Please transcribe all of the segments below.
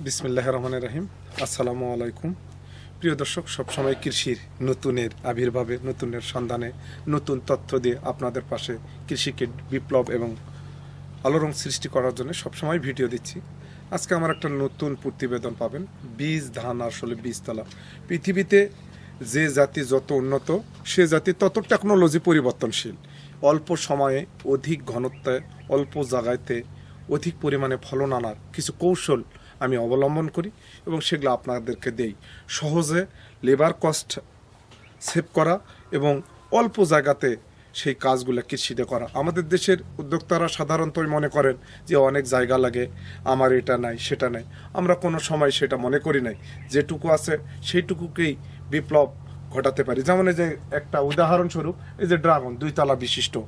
বিসমিল্লাহ রহমান রাহিম। আসসালামু আলাইকুম। প্রিয় দর্শক, সবসময় কৃষির নতুনের আবির্ভাবে, নতুনের সন্ধানে, নতুন তথ্য দিয়ে আপনাদের পাশে কৃষিকে বিপ্লব এবং আলোড়ন সৃষ্টি করার জন্য সবসময় ভিডিও দিচ্ছি। আজকে আমার একটা নতুন প্রতিবেদন পাবেন। বীজ, ধান আসলে বীজতলা। পৃথিবীতে যে জাতি যত উন্নত, সে জাতি তত টেকনোলজি পরিবর্তনশীল। অল্প সময়ে অধিক ঘনত্বে, অল্প জায়গাতে অধিক পরিমাণে ফলন আনার কিছু কৌশল আমি অবলম্বন করি এবং সেগুলো আপনাদেরকে দেই। সহজে লেবার কস্ট সেভ করা এবং অল্প জায়গাতে সেই কাজগুলো কৃষিতে করা। আমাদের দেশের উদ্যোক্তারা সাধারণতই মনে করেন যে অনেক জায়গা লাগে, আমার এটা নাই, সেটা নাই। আমরা কোনো সময় সেটা মনে করি নাই। যেটুকু আছে সেইটুকুকেই বিপ্লব ঘটাতে পারি। যেমন এই যে একটা উদাহরণস্বরূপ, এই যে ড্রাগন, দুইতলা বিশিষ্ট।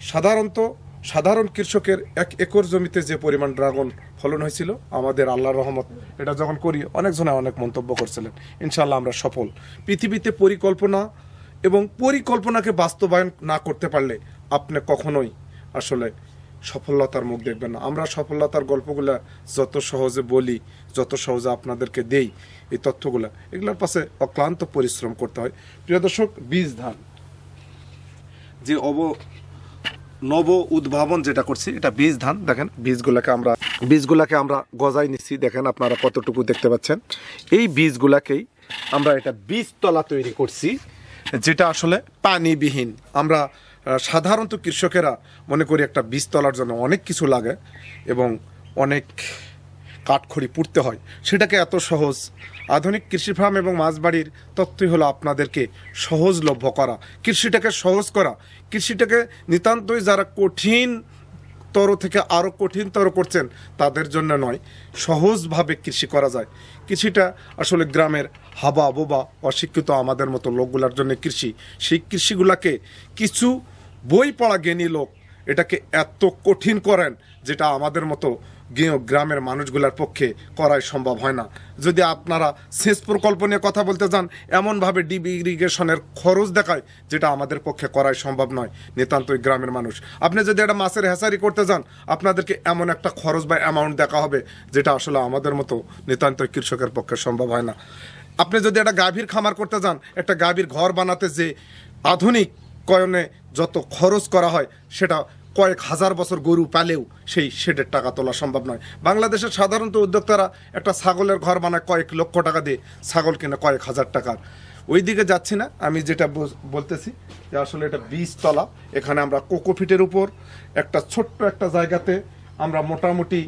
সাধারণত সাধারণ কৃষকের এক একর জমিতে যে পরিমাণ ড্রাগন ফলন হয়েছিল, আমাদের আল্লাহর রহমত, এটা যখন করি, অনেকজনে অনেক মন্তব্য করছিলেন। ইনশাল্লাহ আমরা সফল। পৃথিবীতে পরিকল্পনা এবং পরিকল্পনাকে বাস্তবায়ন না করতে পারলে আপনি কখনোই আসলে সফলতার মুখ দেখবেন না। আমরা সফলতার গল্পগুলো যত সহজে বলি, যত সহজে আপনাদেরকে দেই, এই তথ্যগুলা, এগুলোর পাশে অক্লান্ত পরিশ্রম করতে হয়। প্রিয় দর্শক, বীজ ধান। যে অব নব উদ্ভাবন যেটা করছি, এটা বীজ ধান, দেখেন। বীজগুলাকে আমরা বীজগুলাকে আমরা গজাই নিচ্ছি, দেখেন আপনারা কতটুকু দেখতে পাচ্ছেন। এই বীজগুলাকেই আমরা এটা বীজতলা তৈরি করছি, যেটা আসলে পানিবিহীন। আমরা সাধারণত কৃষকেরা মনে করি একটা বীজতলার জন্য অনেক কিছু লাগে এবং অনেক কাঠখড়ি পুড়তে হয়। সেটাকে এত সহজ। আধুনিক কৃষি ফার্ম এবং মাছবাড়ির তত্ত্বই হলো আপনাদেরকে সহজলভ্য করা। কৃষিটাকে সহজ করা। কৃষিটাকে নিতান্তই যারা কঠিন তর থেকে আরও কঠিনতর করছেন, তাদের জন্য নয়, সহজভাবে কৃষি করা যায়। কৃষিটা আসলে গ্রামের হাবা বোবা অশিক্ষিত আমাদের মতো লোকগুলার জন্য কৃষি। সেই কৃষিগুলাকে কিছু বই পড়া জ্ঞানী লোক এটাকে এত কঠিন করেন, যেটা আমাদের মতো গ্রামের মানুষগুলোর পক্ষে করাই সম্ভব হয় না। যদি আপনারা সেচ প্রকল্প নিয়ে কথা বলতে যান, এমনভাবে ডিপ ইরিগেশনের খরচ দেখায়, যেটা আমাদের পক্ষে করাই সম্ভব নয়, নিতান্তই গ্রামের মানুষ। আপনি যদি একটা মাছের হেসারি করতে যান, আপনাদেরকে এমন একটা খরচ বা অ্যামাউন্ট দেখা হবে, যেটা আসলে আমাদের মতো নিতান্তই কৃষকের পক্ষে সম্ভব হয় না। আপনি যদি একটা গাভীর খামার করতে যান, একটা গাভীর ঘর বানাতে যে আধুনিক কয়নে যত খরচ করা হয়, সেটা কয়েক হাজার বছর গরু পালেও সেই শেডের টাকা তোলা সম্ভব নয়। বাংলাদেশের সাধারণত উদ্যোক্তারা একটা ছাগলের ঘর বানায় কয়েক লক্ষ টাকা দিয়ে ছাগল কিনে কয়েক হাজার টাকার। ওই দিকে যাচ্ছি না, আমি যেটা বলতেছি যে আসলে এটা বীজতলা। এখানে আমরা কোকোফিটের উপর একটা ছোট্ট একটা জায়গাতে আমরা মোটামুটি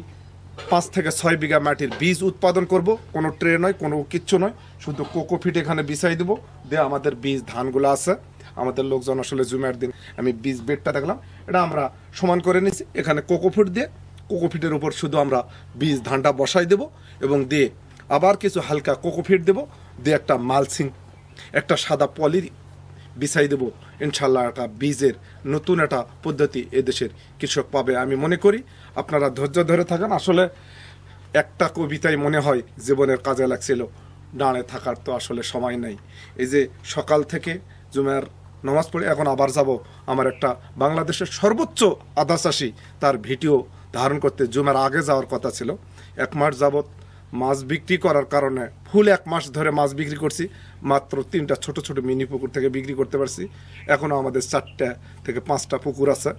পাঁচ থেকে ছয় বিঘা মাটির বীজ উৎপাদন করব। কোনো ট্রে নয়, কোনো কিচ্ছু নয়। শুধু কোকোফিট এখানে বিছাই দেবো। দিয়ে আমাদের বীজ ধানগুলো আছে। আমাদের লোকজন আসলে জুমের দিন আমি বীজ বেডটা দেখলাম, এটা আমরা সমান করে নিছি, এখানে কোকোফিট দিয়ে কোকোফিটের উপর শুধু আমরা বীজ ধানটা বসাই দেব এবং দিয়ে আবার কিছু হালকা কোকোফিট দেব, দিয়ে একটা মালসিং একটা সাদা পলির বিছাই দেব। ইনশাল্লাহ একটা বীজের নতুন একটা পদ্ধতি এদেশের কৃষক পাবে, আমি মনে করি। আপনারা ধৈর্য ধরে থাকেন, আসলে একটা কবিতায় মনে হয়, জীবনের কাজে লাগছিল দাঁড়ে থাকার তো আসলে সময় নেই। এই যে সকাল থেকে জুমের নামাজ পড়ে এখন আবার যাব আমার একটা বাংলাদেশের সর্বোচ্চ আদা তার ভিডিও ধারণ করতে জুমের আগে যাওয়ার কথা ছিল। এক মাস যাবত মাছ বিক্রি করার কারণে ফুল এক মাস ধরে মাছ বিক্রি করছি। মাত্র তিনটা ছোট ছোট মিনি পুকুর থেকে বিক্রি করতে পারছি। এখনও আমাদের চারটা থেকে পাঁচটা পুকুর আছে।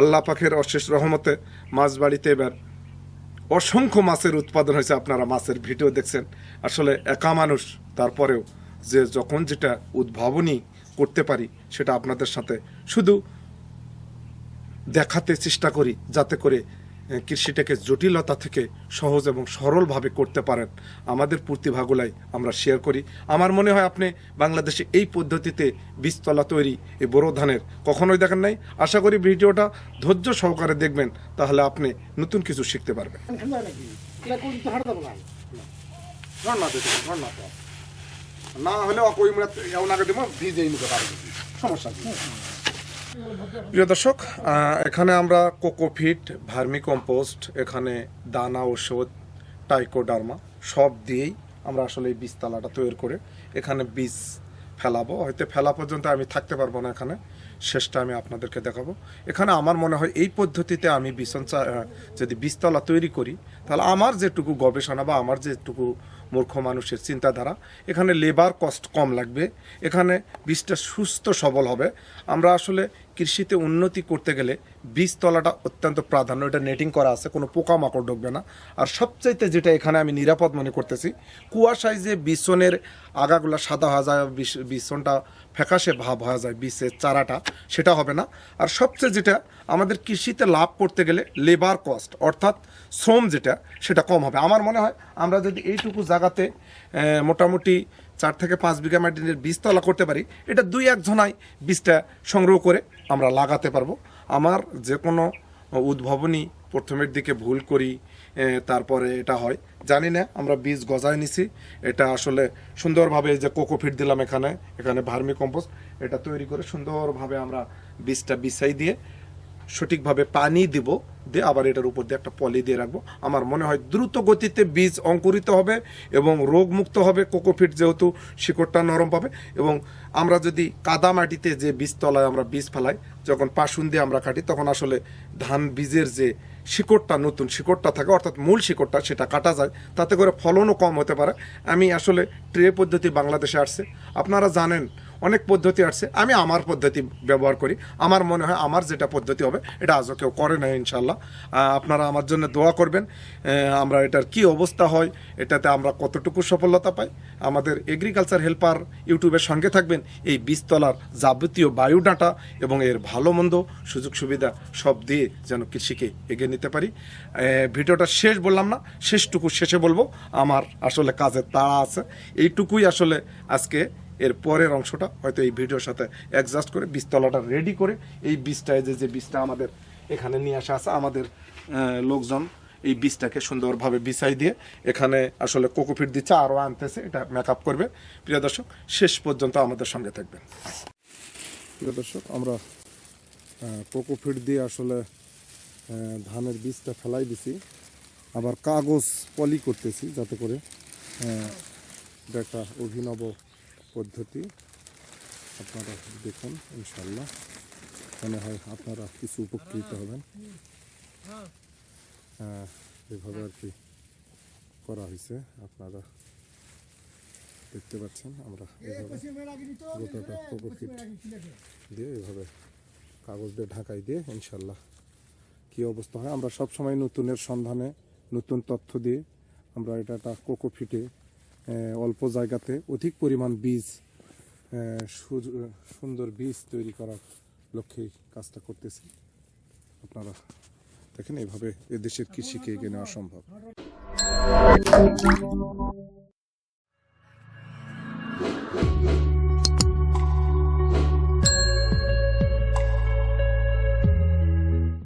আল্লাহ পাখের অশেষ রহমতে মাছ বাড়িতে এবার অসংখ্য মাছের উৎপাদন হয়েছে। আপনারা মাছের ভিডিও দেখছেন। আসলে একা মানুষ, তারপরেও যে যখন যেটা উদ্ভাবনী করতে পারি সেটা আপনাদের সাথে শুধু দেখাতে চেষ্টা করি যাতে করে কৃষিটাকে জটিলতা থেকে সহজ এবং সরলভাবে করতে পারেন আমাদের প্রতিভাগুলাই আমরা শেয়ার করি আমার মনে হয় আপনি বাংলাদেশে এই পদ্ধতিতে বীজতলা তৈরি এই বোরো ধানের কখনোই দেখেন নাই আশা করি ভিডিওটা ধৈর্য সহকারে দেখবেন তাহলে আপনি নতুন কিছু শিখতে পারবেন না হলে সমস্যা প্রিয় দর্শক এখানে আমরা কোকোফিট ভার্মি কম্পোস্ট, এখানে দানা ওষুধ টাইকোডার্মা সব দিয়েই আমরা আসলে এই বীজতলাটা তৈরি করে এখানে বীজ ফেলাবো। হয়তো ফেলা পর্যন্ত আমি থাকতে পারব না এখানে। শেষটা আমি আপনাদেরকে দেখাবো। এখানে আমার মনে হয় এই পদ্ধতিতে আমি বিছন যদি বীজতলা তৈরি করি, তাহলে আমার যেটুকু গবেষণা বা আমার যেটুকু মূর্খ মানুষের চিন্তাধারা। এখানে লেবার কস্ট কম লাগবে। এখানে বীজটা সুস্থ সবল হবে। আমরা আসলে কৃষিতে উন্নতি করতে গেলে বীজতলাটা অত্যন্ত প্রাধান্য, এটা নেটিং করা আছে, কোনো পোকামাকড় ঢুকবে না। আর সবচাইতে যেটা এখানে আমি নিরাপদ মনে করতেছি, কুয়াশায় যে বিছনের আগাগুলা সাদা হয়ে যায় বিছনটা ফ্যাকাশে ভাব হয়ে যায় বিষের চারাটা, সেটা হবে না। আর সবচেয়ে যেটা, আমাদের কৃষিতে লাভ করতে গেলে লেবার কস্ট অর্থাৎ শ্রম যেটা, সেটা কম হবে। আমার মনে হয়, আমরা যদি এইটুকু জায়গাতে মোটামুটি চার থেকে পাঁচ বিঘা মাটির বীজতলা করতে পারি, এটা দুই এক জনাই বীজটা সংগ্রহ করে আমরা লাগাতে পারব। আমার যে কোনো উদ্ভাবনী প্রথমের দিকে ভুল করি তারপরে এটা হয়। জানি না, আমরা বীজ গজায় নিছি। এটা আসলে সুন্দরভাবে যে কোকোফিট দিলাম এখানে এখানে ভার্মি কম্পোস্ট, এটা তৈরি করে সুন্দরভাবে আমরা বীজটা বিছাই দিয়ে সঠিকভাবে পানি দিব, দিয়ে আবার এটার উপর দিয়ে একটা পলি দিয়ে রাখব। আমার মনে হয় দ্রুত গতিতে বীজ অঙ্কুরিত হবে এবং রোগমুক্ত হবে কোকোফিট যেহেতু শিকড়টা নরম পাবে। এবং আমরা যদি কাদা মাটিতে যে বীজতলায় আমরা বীজ ফেলাই, যখন পাশুন দিয়ে আমরা কাটি, তখন আসলে ধান বীজের যে শিকড়টা, নতুন শিকড়টা থাকে, অর্থাৎ মূল শিকড়টা সেটা কাটা যায়, তাতে করে ফলনও কম হতে পারে। আমি আসলে ট্রে পদ্ধতি বাংলাদেশে আসছে। আপনারা জানেন অনেক পদ্ধতি আসছে আমি আমার পদ্ধতি ব্যবহার করি। আমার মনে হয় আমার যেটা পদ্ধতি হবে, এটা আজও কেউ করে না ইনশাল্লাহ আপনারা আমার জন্য দোয়া করবেন। আমরা এটার কি অবস্থা হয়, এটাতে আমরা কতটুকু সফলতা পাই। আমাদের এগ্রিকালচার হেল্পার ইউটিউবের সঙ্গে থাকবেন। এই বীজতলার যাবতীয় বায়ুডাটা এবং এর ভালো মন্দ সুযোগ সুবিধা সব দিয়ে যেন কৃষিকে এগিয়ে নিতে পারি। ভিডিওটা শেষ বললাম না, শেষটুকু শেষে বলব। আমার আসলে কাজের তাড়া আছে। এইটুকুই আসলে আজকে এর পরের অংশটা হয়তো এই ভিডিওর সাথে অ্যাডজাস্ট করে, বীজতলাটা রেডি করে এই বীজটায় যে যে বীজটা আমাদের এখানে নিয়ে আসা আছে, আমাদের লোকজন এই বীজটাকে সুন্দরভাবে বিছাই দিয়ে এখানে আসলে কোকোফিট দিচ্ছে, আরও আনতেছে, এটা মেকআপ করবে। প্রিয় দর্শক, শেষ পর্যন্ত আমাদের সঙ্গে থাকবেন। প্রিয় দর্শক, আমরা কোকোফিট দিয়ে আসলে ধানের বীজটা ফেলাই দিছি। আবার কাগজ পলি করতেছি যাতে করে একটা অভিনব পদ্ধতি আপনারা দেখুন ইনশাল্লাহ মনে হয় আপনারা কিছু উপকৃত হবেন। আহ, এভাবে আর কি করা হয়েছে আপনারা দেখতে পাচ্ছেন আমরা এভাবে গোটাটা কোকোফিট দিয়ে এভাবে কাগজ দিয়ে ঢাকাই দিয়ে ইনশাল্লাহ কি অবস্থা হয়। আমরা সব সময় নতুনের সন্ধানে নতুন তথ্য দিয়ে আমরা এটা একটা কোকোফিটে আহ, অল্প জায়গাতে অধিক পরিমাণ বীজ সুন্দর বীজ তৈরি করার লক্ষ্যেই কাজটা করতেছি। আপনারা দেখেন এভাবে এদেশের কৃষিকে এগিয়ে নেওয়া সম্ভব।